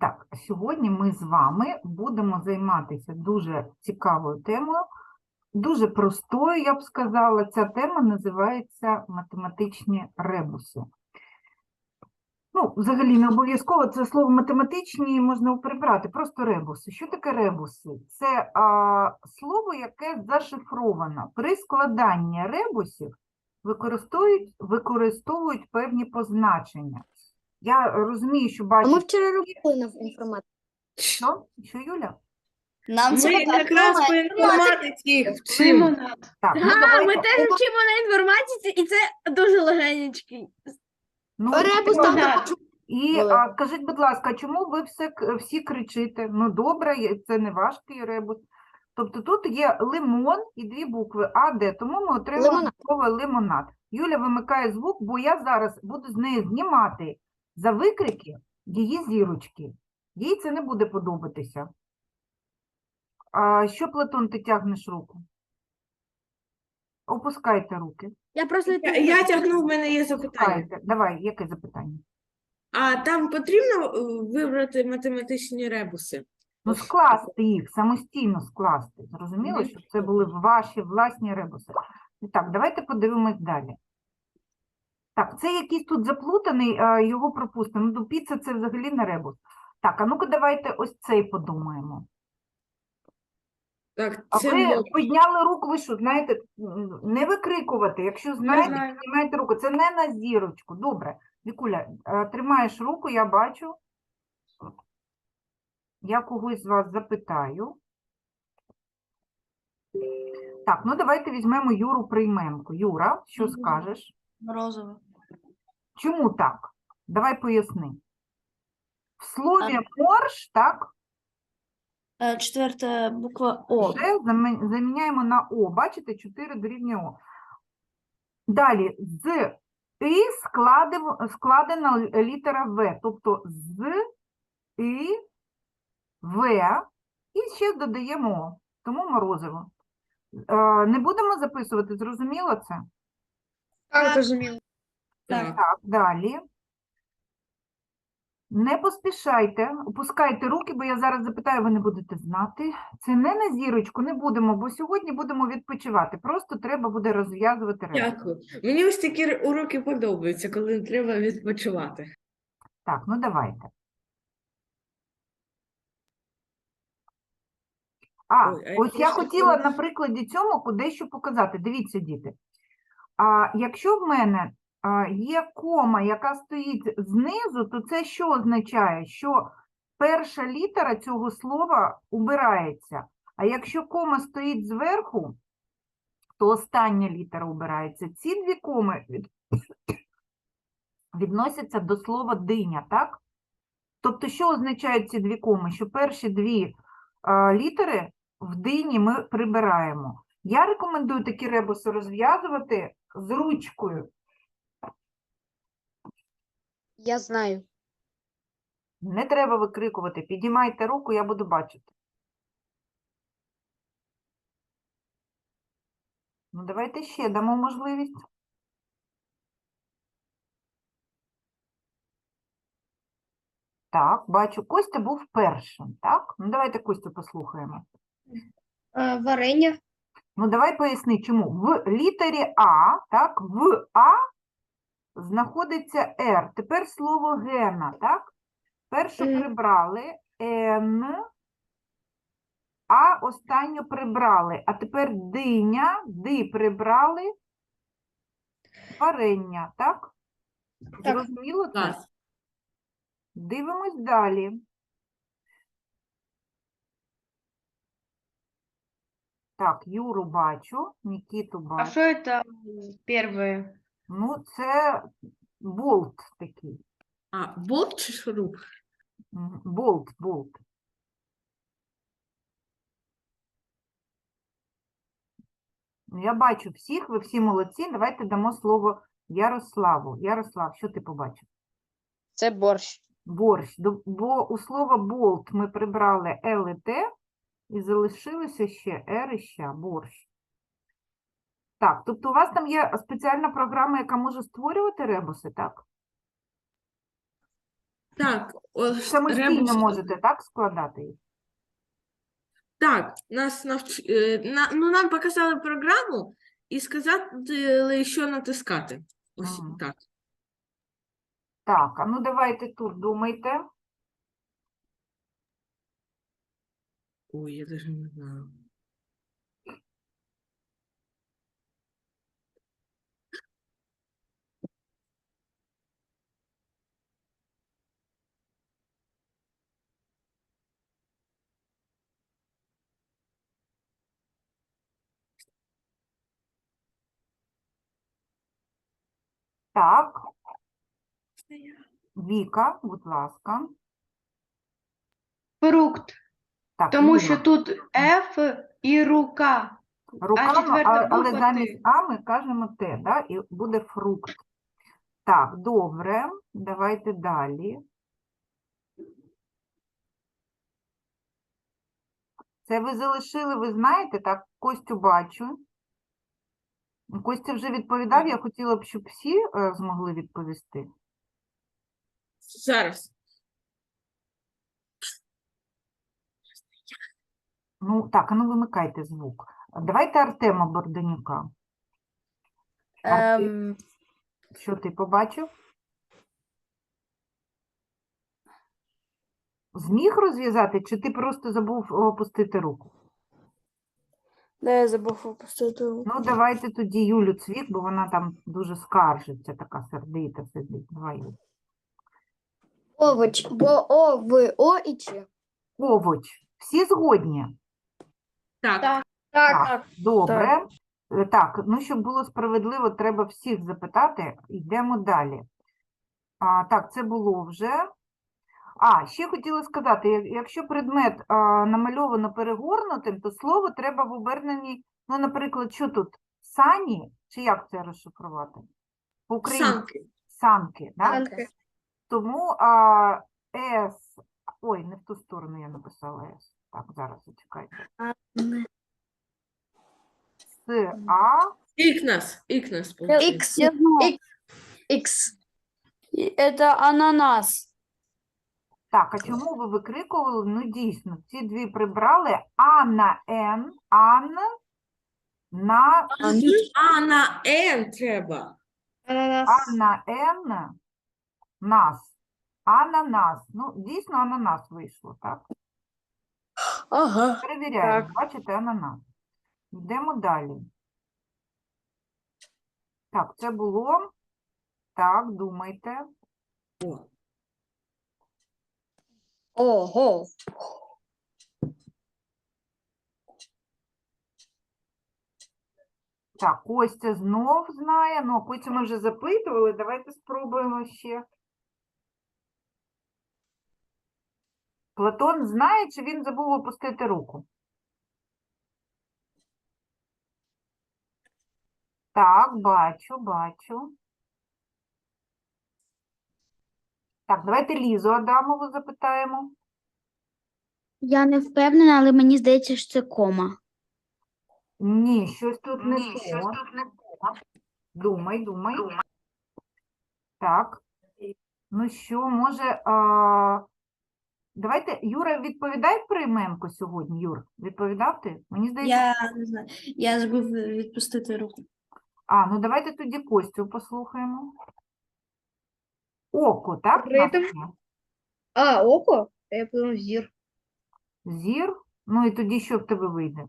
Так, сьогодні ми з вами будемо займатися дуже цікавою темою, дуже простою, я б сказала. Ця тема називається математичні ребуси. Ну, взагалі, не обов'язково це слово математичні можна прибрати, просто ребуси. Що таке ребуси? Це а, слово, яке зашифровано. При складанні ребусів використовують, використовують певні позначення. Я розумію, що А бачу, ми вчора робили на інформатиці. що? Що, Юля? Нам Ми якраз по інформатиці вчимо. Так, ну, А, давайте, ми теж вчимо на інформатиці, і це дуже легенечкий. ну, там да. І були. а, скажіть, будь ласка, чому ви все, к- всі кричите? Ну, добре, є- це не важкий ребус. Тобто тут є лимон і дві букви А, Д, тому ми отримуємо Лимонад. слово лимонад. Юля вимикає звук, бо я зараз буду з неї знімати за викрики її зірочки. Їй це не буде подобатися. А що, Платон, ти тягнеш руку? Опускайте руки. Я просто Я, я тягнув, в мене є запитання. Опускайте. Давай, яке запитання? А там потрібно е, вибрати математичні ребуси? Ну, скласти їх, самостійно скласти. Зрозуміло, щоб це були ваші власні ребуси. І так, давайте подивимось далі. Так, це якийсь тут заплутаний, його пропустимо. Ну, піца це взагалі не ребус. Так, а ну-ка давайте ось цей подумаємо. Так, А це ви підняли руку, ви що, знаєте, не викрикувати. Якщо знаєте, знаю. піднімайте руку. Це не на зірочку. Добре. Вікуля, е, тримаєш руку, я бачу. Я когось з вас запитаю. Так, ну давайте візьмемо Юру Прийменко. Юра, що Мгм. скажеш? Морозово. Чому так? Давай поясни. В слові морж, так, Е, Четверта буква О. вже замі- заміняємо на О. Бачите, 4 дорівнює О. Далі, з І складена л- літера В, тобто з І, В, і ще додаємо О, тому морозиво. Е, Не будемо записувати, зрозуміло це? Так, розумію. Так. Так, далі. Не поспішайте, опускайте руки, бо я зараз запитаю, ви не будете знати. Це не на зірочку, не будемо, бо сьогодні будемо відпочивати. Просто треба буде розв'язувати речі. Дякую. Мені ось такі уроки подобаються, коли треба відпочивати. Так, ну давайте. А, Ой, а я ось я просто хотіла хотіла- на прикладі цьому дещо показати. Дивіться, діти. А якщо в мене є кома, яка стоїть знизу, то це що означає? Що перша літера цього слова убирається. А якщо кома стоїть зверху, то остання літера убирається. Ці дві коми від... відносяться до слова диня, так? Тобто, що означають ці дві коми? Що перші дві а, літери в дині ми прибираємо. Я рекомендую такі ребуси розв'язувати з ручкою. Я знаю. Не треба викрикувати. Підіймайте руку, я буду бачити. Ну, давайте ще дамо можливість. Так, бачу, Костя був першим, так? Ну, давайте Костю послухаємо. Варення. Ну, давай поясни, чому. В літері А, так, в А знаходиться Р. Тепер слово гена, так? Першу Мгм. прибрали Н, а останню прибрали. А тепер диня, ди прибрали, варення, так? Так. Зрозуміло це? Клас. Дивимось далі. Так, Юру бачу, Нікіту А бачу. що це перше? Ну, це болт такий. А, болт чи шуруп? Болт, болт. Ну, Я бачу всіх, ви всі молодці. Давайте дамо слово Ярославу. Ярослав, що ти побачив? Це борщ. Борщ. До- Бо у слова болт ми прибрали Л і Т і залишилося ще Р і ща, борщ. Так, тобто у вас там є спеціальна програма, яка може створювати ребуси, так? Так, ось Самостійно ребус- можете так складати їх? Так, нас навч... е, на... ну, нам показали програму і сказали, що натискати. Ось Ага. так. Так, а ну давайте тут думайте. Ой, я даже не знаю. Так, Віка, будь ласка. Фрукт, Так, тому що тут F і рука. руками, четверта а- але буква замість Т. А ми кажемо Т, да? і буде фрукт. Так, добре, давайте далі. Це ви залишили, ви знаєте, так, Костю бачу. Костя вже відповідав, я хотіла б, щоб всі е, змогли відповісти. Зараз. Ну, так, а ну вимикайте звук. Давайте Артема Борденюка. Артем, Ем, що ти побачив? Зміг розв'язати, чи ти просто забув опустити руку? Де я забув опустити. Ну, давайте тоді Юлю Цвік, бо вона там дуже скаржиться, така сердита сидить. Давай, Юль. Овоч, бо О, В, О і Ч. Овоч. Всі згодні? Так, Так. Так, Так, Добре. Е, Так, ну щоб було справедливо, треба всіх запитати. Йдемо далі. А, так, це було вже. А, ще хотіла сказати, якщо предмет а, намальовано перегорнутим, то слово треба в оберненні, ну, наприклад, що тут? Сані, чи як це розшифрувати? По-українськи. санки. Санки, да? Санки. Тому а, С. Ой, не в ту сторону я написала С. Так, зараз зачекайте. С, А, Ікнас, ікнас. Ікс. Я знаю. Ікс. Это ананас. Так, а чому ви викрикували? Ну, дійсно, ці дві прибрали А на Н, Ан на А на Н треба. Ананас. А на Н нас. Ананас. Ну, дійсно, ананас вийшло, так? Ага. Перевіряємо, бачите, ананас. Йдемо далі. Так, це було. Так, думайте. О, Ого. Так, Костя знов знає. Ну, Костя ми вже запитували. Давайте спробуємо ще. Платон знає, чи він забув опустити руку? Так, бачу, бачу. Так, давайте Лізу Адамову запитаємо. Я не впевнена, але мені здається, що це кома. Ні, щось тут не то. Думай, думай. Так. Ну що, може, а... давайте, Юра, відповідай про іменко сьогодні, Юр. Відповідав ти? Мені здається, Я не знаю. Я забув відпустити руку. а, ну давайте тоді Костю послухаємо. Око, так? Ритм. А, око? Я подумав зір. Зір. Ну і тоді що в тебе вийде?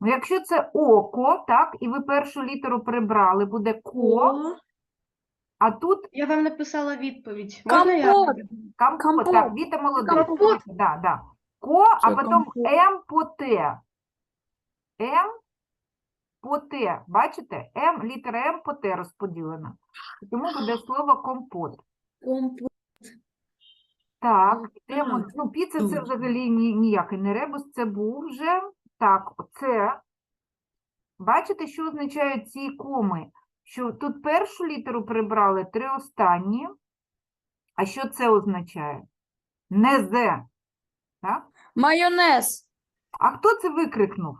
Ну, якщо це око, так, і ви першу літеру прибрали, буде ко, О, а тут Я вам написала відповідь. Компот. Компот, Компот. так, Віта молодець. Компот. Да, да. Ко, а Це потім компот. М по Т. М по Т. Бачите? М, літера М по Т розподілена. Тому буде слово компот. компот. Так, йдемо. Ну, піца це взагалі ні, ніякий не ребус, це був вже. Так, це. Бачите, що означають ці коми? Що тут першу літеру прибрали, три останні. А що це означає? Не зе. Так? Майонез. А хто це викрикнув?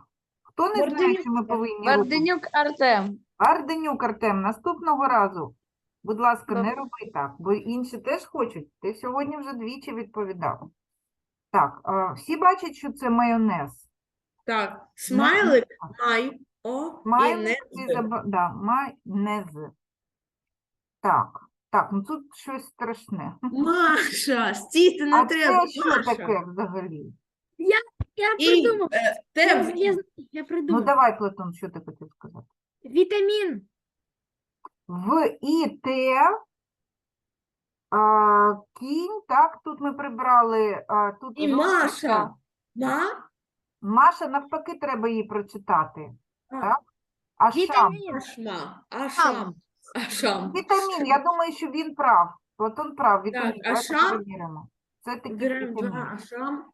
Хто не знає, що ми повинні робити? Артем. Арденюк, Артем, наступного разу, будь ласка, не Добре. роби так, бо інші теж хочуть. Ти сьогодні вже двічі відповідав. Так, а, всі бачать, що це майонез. Так, смайлик, май, о, і Майонез, не да, майонез. Так, так, ну тут щось страшне. Маша, стійте, не А треба. це що Маша. таке взагалі? Я І, придумав. е, Я, те, я, я Ну придумав. давай, Платон, що ти хотів сказати? Вітамін. В і Т а, кінь, так, тут ми прибрали, а, тут і Маша. Ма, Маша, навпаки, треба її прочитати. А. Так? А шам. Вітамін. Ашма, Ашам, Ашам. Вітамін, я думаю, що він прав. Платон прав, вітамін. Давайте шам? перевіримо. Це такий Беремо два вітамін. Ашам,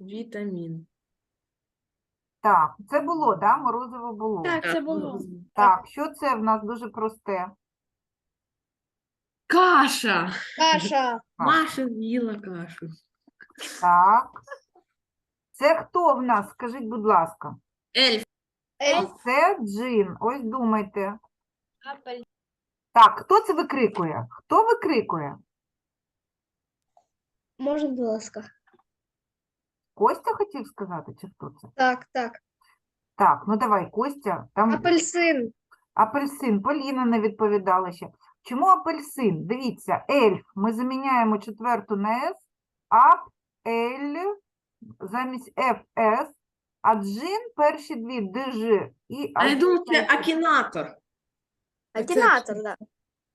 вітамін. Так, це було, да? Морозиво було. Так, це було. Так, що це в нас дуже просте? Каша. Каша. Маша з'їла кашу. Так. Це хто в нас? Скажіть, будь ласка. Ельф. Це джин. Ось думайте. Апель. Так, хто це викрикує? Хто викрикує? Можна, будь ласка. Костя хотів сказати, чи хто це? Так, так. Так, ну давай, Костя. Там Апельсин. апельсин. Поліна не відповідала ще. Чому апельсин? Дивіться, ельф. Ми заміняємо четверту на С, ап, ель, замість Ф, С, а джин перші дві ДЖ і А я думаю, це акінатор. Акінатор, так.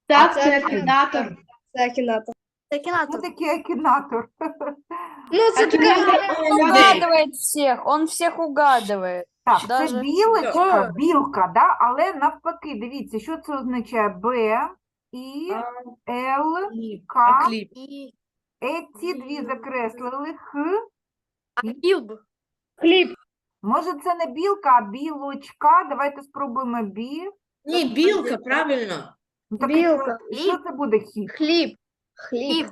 Так, це акінатор. Це акінатор. Акінатор. такий акінатор? Ну, це Акінатор така. у людей. Угадывает всех, он всех угадывает. Так, це Даже- білочка, О! білка, да? але навпаки, дивіться, що це означає Б, І, Л, К. акліп. Е, ці дві закреслили, Х. Білб. Хліб. Може, це не білка, а білочка. Давайте спробуємо бі. Ні, білка, правильно. Ну, так і Білка. що- це буде хід? Хліб. Хліб.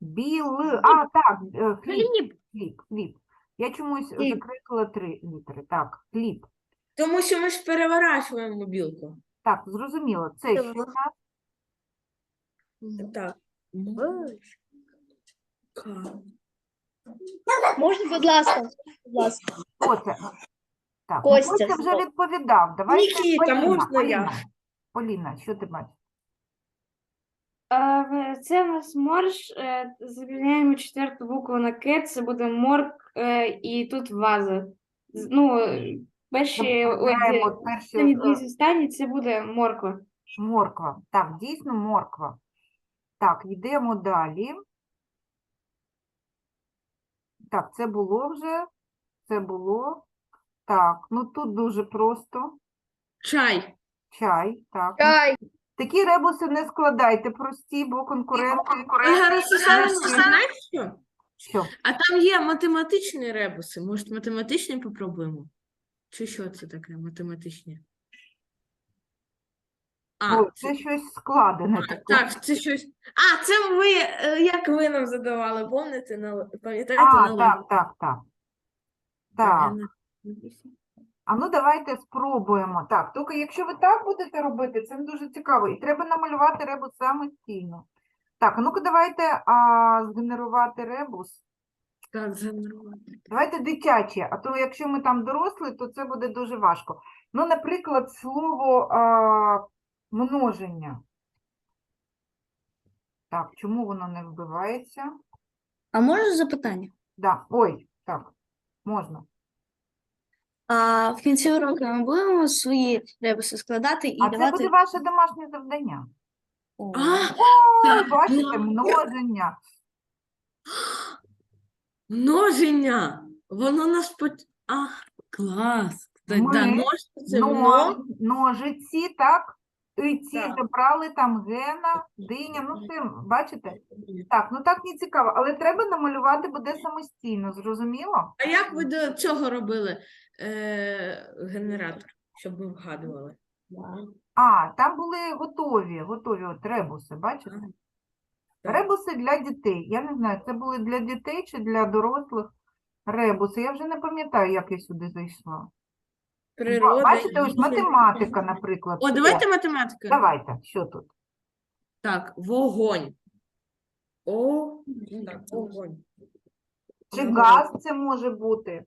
Біл. А, так, е, хліб, Хліб. хліб, хліб. Я чомусь Хліб. закреслила три літери. Так, хліб. Тому що ми ж переворачуємо білку. Так, зрозуміло. Це що нас? Так. Ка. Можна, будь ласка. Будь ласка. Хто це? Так, ну, Костя, Костя вже відповідав. Давайте Нікіта, Поліна, можна я? Поліна. Поліна, що ти бачиш? Це у нас морж. е, Заміняємо четверту букву на К, це буде морк, е, і тут ваза. Ну, перші останні е, дві останні це буде морква. Морква. Так, дійсно морква. Так, йдемо далі. Так, це було вже. Це було. Так, ну тут дуже просто. Чай. Чай. Так. Чай. Такі ребуси не складайте прості, бо конкуренти. Ольга Ростиславівна, знаєш що? Що? А там є математичні ребуси. Може, математичні попробуємо? Чи що це таке математичні? А, Ой, це щось складене таке. так, це щось. А, це ви, е, як ви нам задавали, пам'ятаєте? на- Пам'ятаєте А, на так, так, так. Так. Так. А ну давайте спробуємо. Так, тільки якщо ви так будете робити, це дуже цікаво. І треба намалювати ребус самостійно. Так, а ну-ка давайте а, згенерувати ребус. Так, занурувати. Давайте дитяче, а то якщо ми там дорослі, то це буде дуже важко. Ну, наприклад, слово а, множення. Так, чому воно не вбивається? А може запитання? Да. Ой, так, можна. А в кінці уроку ми будемо свої ребуси складати і А це давати. буде ваше домашнє завдання. А, О, Так, бачите, ну, множення. множення. Воно нас по... А, клас. Так, да, Ми множиться це Но, ножиці, так? І ці Так. забрали там гена, диня, ну це, бачите? Так, ну так не цікаво, але треба намалювати буде самостійно, зрозуміло? А як ви до цього робили е, генератор, щоб ви вгадували? А, там були готові, готові от ребуси, бачите? Ребуси для дітей. Я не знаю, це були для дітей чи для дорослих ребуси. Я вже не пам'ятаю, як я сюди зайшла. Природа. Бачите, ось математика, наприклад. О, давайте математика. Давайте, що тут? Так, вогонь. О, так, вогонь. Чи газ це може бути?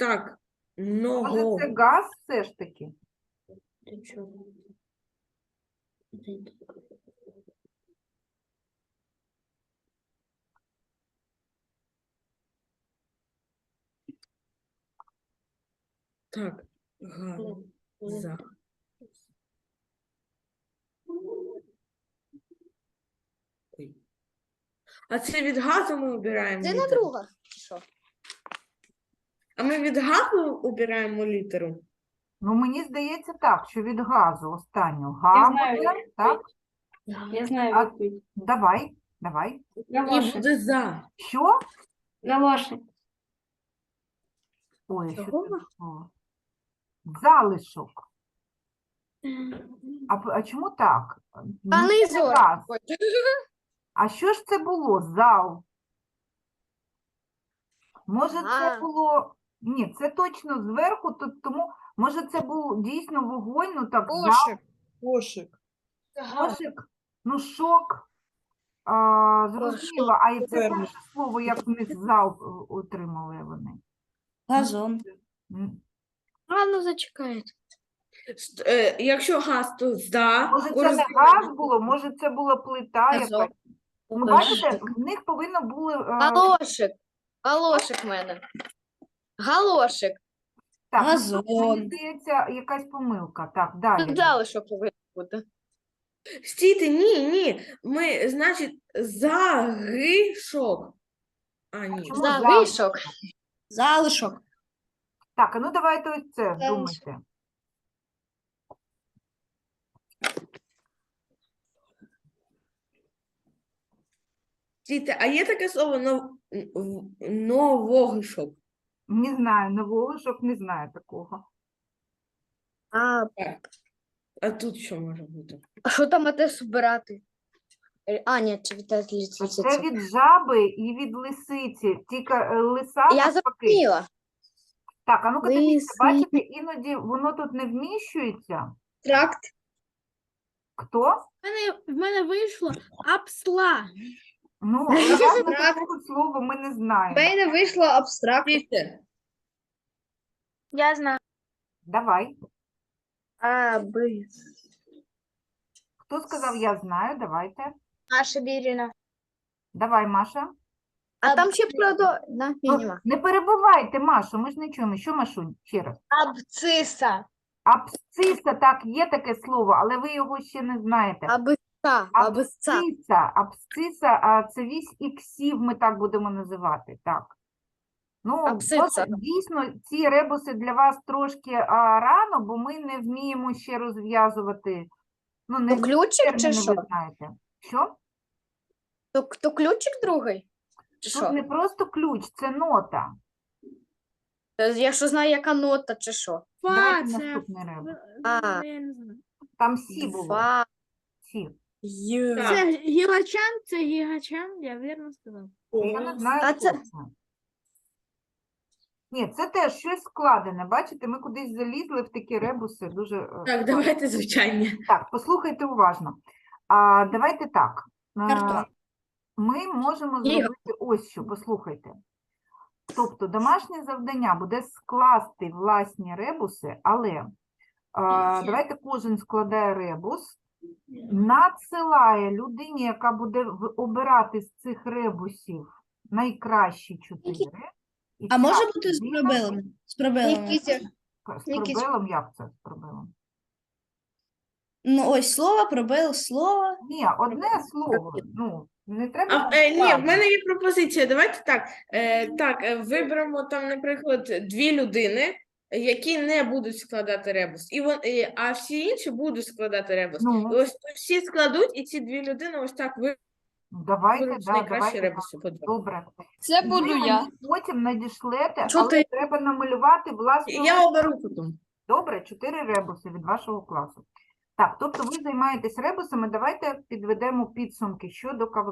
Так, Може, ного. це газ все ж таки? Так, газа. Ой. А це від газу ми обираємо Це на друга. Що? А ми від газу обираємо літеру? Ну, мені здається так, що від газу останнього. Я знаю так? Я знаю А- відповідь. Давай, давай. На лошадь. буде за. Що? На лошадь. Ой, що Чого? це за? Залишок. А, п- а чому так? Ні, газ. А що ж це було? Зал. Може, це А. було. Ні, це точно зверху, то, тому може це був дійсно вогонь, ну так, зал, Кошик. Кошик. кошик, ну шок. А, зрозуміло, а і це перше слово, як в них зал е, отримали вони. Газон. М, А, ну зачекайте. Ст- е, Якщо газ, то за. Може, це не газ було, може, це була плита Газон. якась. Ну, бачите, в них повинно було. е, Галошик. Галошик в мене. Галошик. Так, ну, тут, мені здається, якась помилка. Так, далі. Тут залишок повинен бути. Стійте, ні, ні. Ми, значить, загишок. А, ні. Чому Залишок. Залишок. Так, а ну давайте ось це Залишок. думайте. Стійте, а є таке слово нов... в- новогишок? Не знаю, новолишок не знаю такого. А, А тут що може бути? а що там оте збирати? Е, А, ні, це від Це від жаби і від лисиці. Тільки е, лиса Я навпаки. зрозуміла. Так, а ну-ка дивіться, бачите, іноді воно тут не вміщується. Тракт. Хто? В мене, в мене вийшло апсла. Ну, тракт. такого слова ми не знаємо. мене вийшло абстракт. Я знаю. Давай. А, Б. Хто сказав, я знаю, давайте. Маша Біріна. Давай, Маша. А там ще продо... На, Ну, не перебивайте, Машу, ми ж не чуємо. Що, Машунь, ще раз. Абциса. Абсциса, так, є таке слово, але ви його ще не знаєте. Абица. Абица. Абсциса, абсциса, а це вісь іксів ми так будемо називати, так. Ну, Абсциса. дійсно, ці ребуси для вас трошки а, рано, бо ми не вміємо ще розв'язувати. Ну, не То ключик чи терміни що? ви знаєте. Що? То, то ключик другий? Чи Тут що? не просто ключ, це нота. Я що знаю, яка нота, чи що? Фа, Давайте це. наступний ребус. А. Я не знаю. Там сі було. Фа. Сі. Це гігачан, це гігачан, я вірно сказав. Я не знаю, А це- це. Ні, це теж щось складене. Бачите, ми кудись залізли в такі ребуси. Дуже е, Так, давайте звичайні. Так, послухайте уважно. А, давайте так. Картон. Ми можемо Ігор. зробити ось що, послухайте. Тобто домашнє завдання буде скласти власні ребуси, але а, давайте кожен складає ребус, надсилає людині, яка буде обирати з цих ребусів найкращі чотири. і А ця може бути з людина- пробелами? З пробелами. Нікітя. З Якісь- пробелом, як це з пробелом? Ну, ось слово, пробел, слово. Ні, одне слово. Ну, не треба. А, е, ні, в мене є пропозиція. Давайте так. Е, так, е, виберемо там, наприклад, дві людини, які не будуть складати ребус. І вон, е, а всі інші будуть складати ребус. Ну. І ось всі складуть, і ці дві людини ось так Давайте, виберуть да, найкращі давайте. ребуси по два. Добре. Це буду мені я. Потім надішлете, Що але ти? треба намалювати власну. Я оберу потім. Добре, чотири ребуси від вашого класу. Так, тобто ви займаєтесь ребусами, давайте підведемо підсумки щодо КВК.